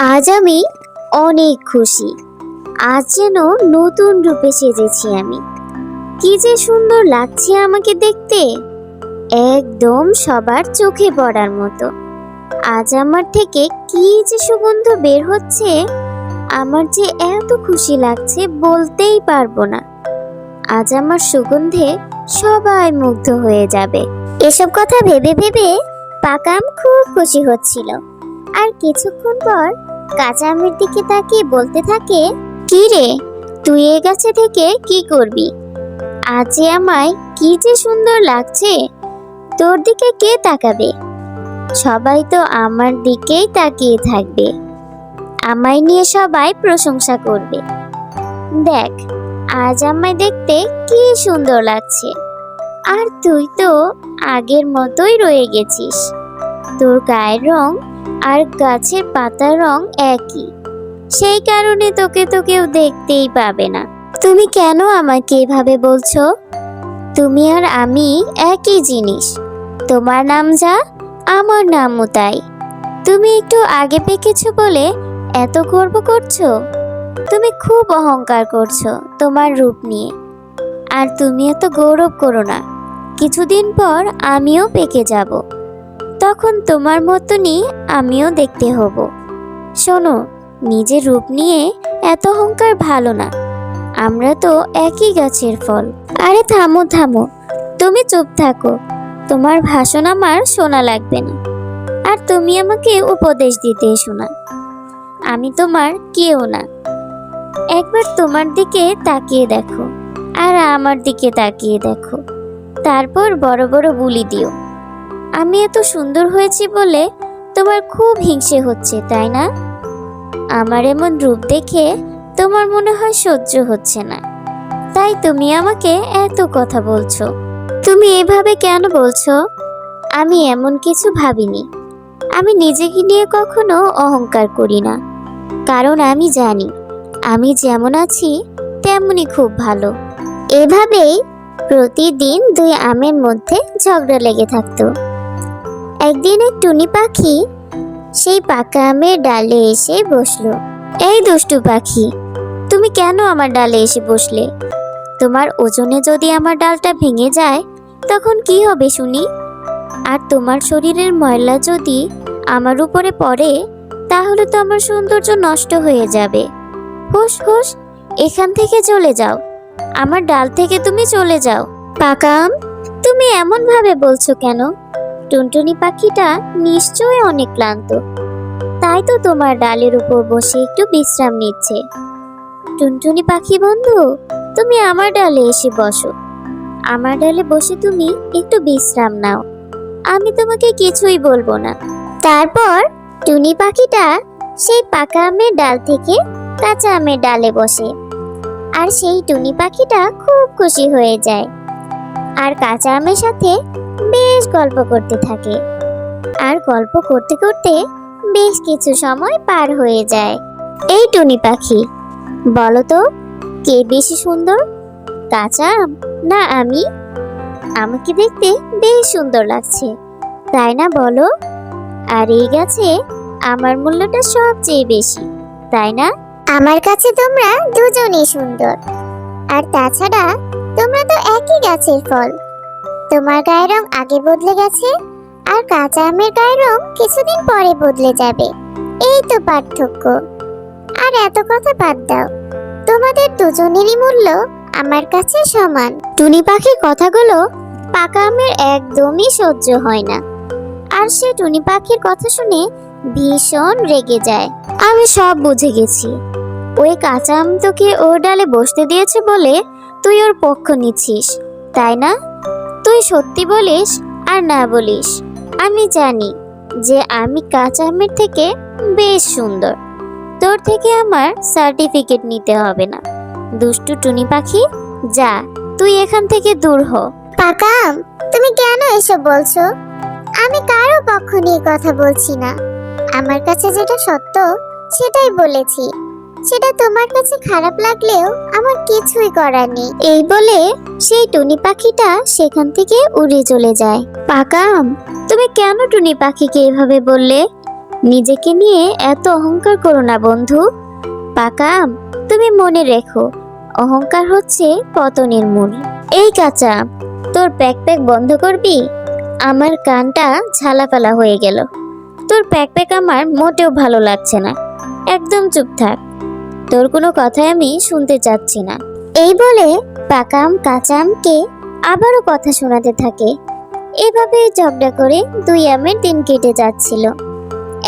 আজ আমি অনেক খুশি। আজ যেন নতুন রূপে সেজেছি আমি। কি যে সুন্দর লাগছে আমাকে দেখতে। একদম সবার চোখে পড়ার মতো। আজ আমার থেকে কি যে সুগন্ধ বের হচ্ছে, আমার যে এত খুশি লাগছে বলতেই পারব না। আজ আমার সুগন্ধে সবাই মুগ্ধ হয়ে যাবে। এসব কথা ভেবে ভেবে পাকাম খুব খুশি হচ্ছিল। আর কিছুক্ষণ পর কাঁচা আমের দিকে তাকিয়ে বলতে থাকে, কি রে, তুই এ গাছে থেকে কি করবি? আজ আমায় কি যে সুন্দর লাগছে। তোর দিকে কে তাকাবে? সবাই তো আমার দিকেই তাকিয়ে থাকবে। আমায় নিয়ে সবাই প্রশংসা করবে। দেখ, আজ আমায় দেখতে কি সুন্দর লাগছে। আর তুই তো আগের মতোই রয়ে গেছিস। তোর গায়ের রং আর গাছের পাতার রং একই। সেই কারণে তোকে তো কেউ দেখতেই পাবে না। তুমি কেন আমাকে এভাবে বলছো? তুমি আর আমি একই জিনিস। তোমার নাম যা, আমার নামও তাই। তুমি একটু আগে পেকেছো বলে এত গর্ব করছ? তুমি খুব অহংকার করছ তোমার রূপ নিয়ে। আর তুমি এত গৌরব করো না। কিছুদিন পর আমিও পেকে যাব। তখন তোমার মতনই আমিও দেখতে হব। শোনো, নিজের রূপ নিয়ে এত অহংকার ভালো না। আমরা তো একই গাছের ফল। আরে থামো থামো। তুমি চুপ থাকো। তোমার ভাষণ আমার শোনা লাগবে না। আর তুমি আমাকে উপদেশ দিতে এসো না। আমি তোমার কেউ না। একবার তোমার দিকে তাকিয়ে দেখো। আর আমার দিকে তাকিয়ে দেখো। তারপর বড় বড় বুলি দিও। আমি এত সুন্দর হয়েছি বলে তোমার খুব হিংসে হচ্ছে, তাই না? আমার এমন রূপ দেখে তোমার মনে হয় সহ্য হচ্ছে না। তাই তুমি আমাকে এত কথা বলছো। তুমি এভাবে কেন বলছো? আমি এমন কিছু ভাবিনি। আমি নিজেকে নিয়ে কখনো অহংকার করি না। কারণ আমি জানি, আমি যেমন আছি তেমনই খুব ভালো। এভাবেই প্রতিদিন দুই আমের মধ্যে ঝগড়া লেগে থাকতো। একদিন এক টুনি পাখি সেই পাকা আমের ডালে এসে বসল। এই দুষ্টু পাখি, তুমি কেন আমার ডালে এসে বসলে? তোমার ওজনে যদি আমার ডালটা ভেঙে যায়, তখন কি হবে শুনি? আর তোমার শরীরের ময়লা যদি আমার উপরে পড়ে, তাহলে তো আমার সৌন্দর্য নষ্ট হয়ে যাবে। হুস হুস এখান থেকে চলে যাও। আমার ডাল থেকে তুমি চলে যাও। পাকাম তুমি এমন ভাবে বলছো কেন? টুনটুনি পাখিটা নিশ্চয়ই অনেক ক্লান্ত। তাই তো তোমার ডালের উপর বসে একটু বিশ্রাম নিচ্ছে। টুনটুনি পাখি বন্ধু, তুমি আমার ডালে এসে বসো। আমার ডালে বসে তুমি একটু বিশ্রাম নাও। আমি তোমাকে কিছুই বলব না। তারপর টুনি পাখিটা সেই পাকা আমের ডাল থেকে কাঁচা আমের ডালে বসে। আর সেই টুনি পাখিটা খুব খুশি হয়ে যায়। আর কাঁচা আমের সাথে বেশ গল্প করতে থাকে। আর গল্প করতে করতে বেশ কিছু সময় পার হয়ে যায়। এই টুনি পাখি, বলো তো, কে বেশি সুন্দর, কাঁচা আম না আমি? আমাকে দেখতে বেশ সুন্দর লাগছে, তাই না বলো? আর এই গাছে আমার মূল্যটা সবচেয়ে বেশি, তাই না? আমার কাছে তোমরা দুজনেই সুন্দর। আর তাছাড়া তোমরা তো একই গাছের ফল। তোমার গায়ের রং আগে বদলে গেছে, আর কাঁচা আমের গায়ের রং কিছুদিন পরে বদলে যাবে। এই তো পার্থক্য। আর এত কথা বাদ দাও। তোমাদের দুজনেরই মূল্য আমার কাছে সমান। টুনি পাখির কথাগুলো পাকা আমের একদমই সহ্য হয় না। আর সে টুনি পাখির কথা শুনে ভীষণ রেগে যায়। আমি সব বুঝে গেছি। ওই কাঁচা আম তোকে ওর ডালে বসতে দিয়েছে বলে তুই ওর পক্ষ নিচ্ছিস, তাই না? তুই সত্যি বলিস আর না বলিস। আমি জানি যে আমি কাঁচা আমের থেকে বেশ সুন্দর। তোর থেকে আমার সার্টিফিকেট নিতে হবে না। দুষ্টু টুনি পাখি, যা, তুই এখান থেকে দূর হ। পাকাম, তুমি কেন এসব বলছো? আমি কারও পক্ষ নিয়ে কথা বলছি না। আমার কাছে যেটা সত্য, সেটাই বলেছি। সেটা তোমার কাছে খারাপ লাগলেও আমার কিছুই করার নেই। এই বলে সেই টুনি পাখিটা সেখান থেকে উড়ে চলে যায়। পাকাম, তুমি কেন টুনি পাখিকে এভাবে বললে? নিজেকে নিয়ে এত অহংকার করো না, বন্ধু। পাকা আম তুমি মনে রেখো, অহংকার হচ্ছে পতনের মূল। এই কাঁচা, তোর প্যাক প্যাক বন্ধ করবি? আমার কানটা ঝালাপালা হয়ে গেল। তোর প্যাক প্যাক আমার মোটেও ভালো লাগছে না। একদম চুপ থাক। তোর কোনো কথাই আমি শুনতে চাচ্ছি না। এই বলে পাকাম আম কাঁচা আমকে আবারও কথা শোনাতে থাকে। এভাবে ঝগড়া করে দুই আমের দিন কেটে যাচ্ছিল।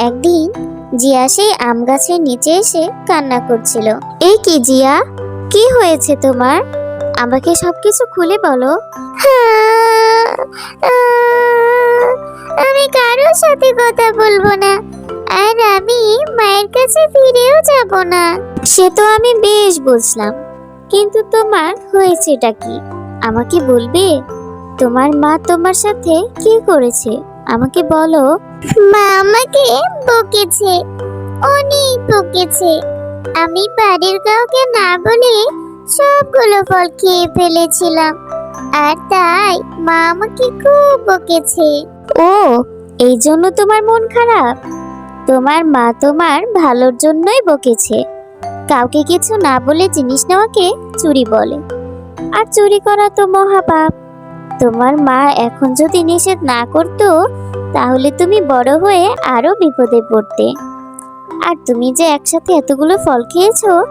একদিন জিয়া সেই আম গাছের নিচে এসে কান্না করছিল। এই কি জিয়া? কি হয়েছে তোমার? আমাকে সবকিছু খুলে বলো। আমি কারোর সাথে কথা বলব না। আর আমি মায়ের কাছে ফিরেও যাব না। সে তো আমি বেশ বুঝলাম। কিন্তু তোমার হয়েছেটা কি? আমাকে বলবে? তোমার মা তোমার সাথে কি করেছে? আমাকে বলো। মা আমাকে বকেছে। অনেক বকেছে। আমি বাড়ির কাউকে না বলে সবগুলো ফল খেয়ে ফেলেছিলাম। আর তাই মা আমাকে খুব বকেছে। ও, এই জন্য তোমার মন খারাপ? তোমার মা তোমার ভালোর জন্যই বকেছে। কাউকে কিছু না বলে জিনিস নেওয়াকে চুরি বলে। আর চুরি করা তো মহাপাপ। তোমার মা এখন যদি নিষেধ না করতো, তাহলে তুমি বড় হয়ে আরও বিপদে পড়তে। আর তুমি যে একসাথে এতগুলো ফল খেয়েছো,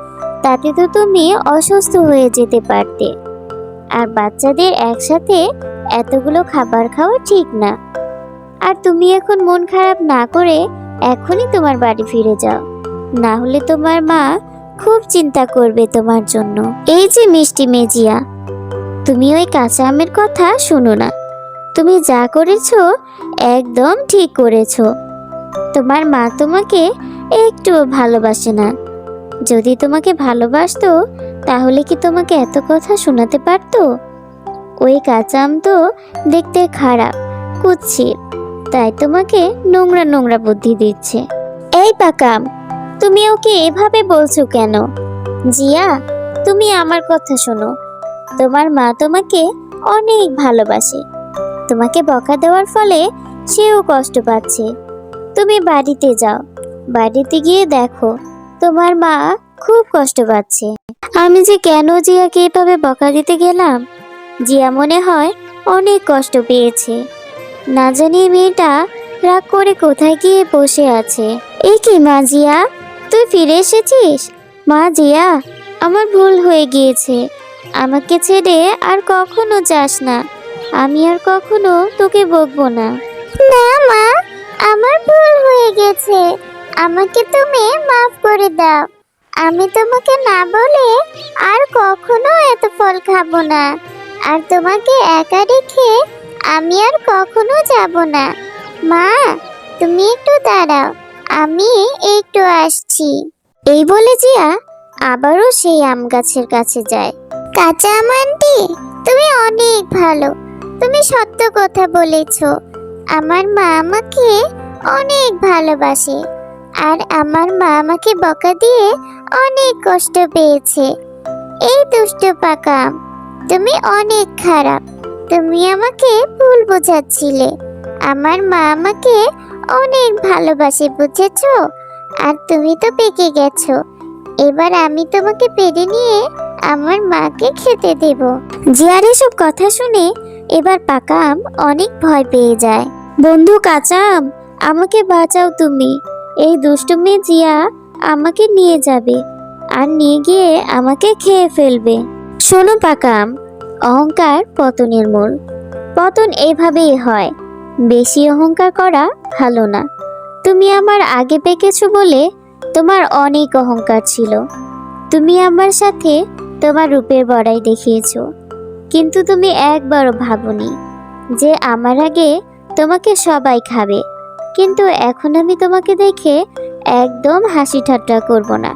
তাতে তো তুমি অসুস্থ হয়ে যেতে পারতে। আর বাচ্চাদের একসাথে এতগুলো খাবার খাওয়া ঠিক না। আর তুমি এখন মন খারাপ না করে এখনই তোমার বাড়ি ফিরে যাও। না হলে তোমার মা খুব চিন্তা করবে তোমার জন্য। এই যে মিষ্টি মেজিয়া, তুমি ওই কাঁচা আমের কথা শোনো না। তুমি যা করেছ একদম ঠিক করেছ। তোমার মা তোমাকে একটু ভালোবাসে না। যদি তোমাকে ভালোবাসতো, তাহলে কি তোমাকে এত কথা শোনাতে পারতো? ওই কাঁচা আম তো দেখতে খারাপ, কুৎসিত। তাই তোমাকে নোংরা নোংরা বুদ্ধি দিচ্ছে। এই পাকাম, তুমি ওকে এভাবে বলছো কেন? জিয়া, তুমি আমার কথা শোনো। তোমার মা তোমাকে অনেক ভালোবাসে। তোমাকে বকা দেওয়ার ফলে সেও কষ্ট পাচ্ছে। তুমি বাড়িতে যাও। বাড়িতে গিয়ে দেখো, তোমার মা খুব কষ্ট পাচ্ছে। আমি যে কেন জিয়াকে এভাবে বকা দিতে গেলাম? জিয়া মনে হয় অনেক কষ্ট পেয়েছে। না জানি মেয়েটা রাগ করে কোথায় গিয়ে বসে আছে? এই কি মা জিয়া? তুই ফিরে এসেছিস? মা জিয়া, আমার ভুল হয়ে গিয়েছে। আমাকে ছেড়ে আর কখনো যাস না। আমি আর কখনো তোকে বকবো না। না মা, আমার ভুল হয়ে গেছে। আমাকে তুমি মাফ করে দাও। আমি তোমাকে না বলে আর কখনো এত ফল খাব না। আর তোমাকে একা রেখে আমি আর কখনো যাব না। মা, তুমি একটু দাঁড়াও, আমি একটু আসছি। এই বলে জিয়া আবারও সেই আম গাছের কাছে যায়। কাঁচা আম আন্টি, তুমি অনেক ভালো। তুমি সত্য কথা বলেছ। আমার মা আমাকে অনেক ভালোবাসে। আর আমার মা আমাকে বকা দিয়ে অনেক কষ্ট পেয়েছে। এই দুষ্ট পাকা তুমি অনেক খারাপ। তুমি আমাকে ভুল বোঝাচ্ছিলে। আমার মা আমাকে অনেক ভালোবাসে, বুঝেছ? আর তুমি তো পেকে গেছো। এবার আমি তোমাকে পেরে নিয়ে আমার মাকে খেতে দেব। জিয়ার এসব কথা শুনে এবার পাকা আম অনেক ভয় পেয়ে যায়। বন্ধু কাঁচা আম, আমাকে বাঁচাও তুমি। এই দুষ্টু মেয়ে জিয়া আমাকে নিয়ে যাবে আর নিয়ে গিয়ে আমাকে খেয়ে ফেলবে। শোনো পাকা আম অহংকার পতনের মূল পতন এভাবেই হয়, বেশি অহংকার করা ভালো না। তুমি আমার আগে পেকেছো বলে তোমার অনেক অহংকার ছিল। তুমি আমার সাথে তোমার রূপের বড়াই দেখিয়েছ। কিন্তু তুমি একবারও ভাবনি যে আমার আগে তোমাকে সবাই খাবে। কিন্তু এখন আমি তোমাকে দেখে একদম হাসি ঠাট্টা করব না।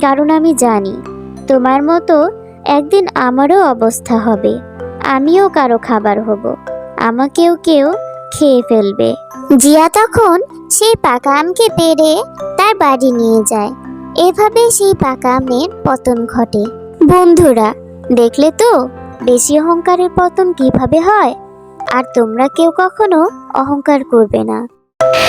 কারণ আমি জানি তোমার মতো একদিন আমারও অবস্থা হবে। আমিও কারও খাবার হব। আমাকেও কেউ খেয়ে ফেলবে। জিয়া তখন সেই পাকা আমকে পেরে তার বাড়ি নিয়ে যায়। এভাবে সেই পাকা আমের পতন ঘটে। বন্ধুরা, দেখলে তো বেশি অহংকারের পতন কীভাবে হয়? আর তোমরা কেউ কখনো অহংকার করবে না।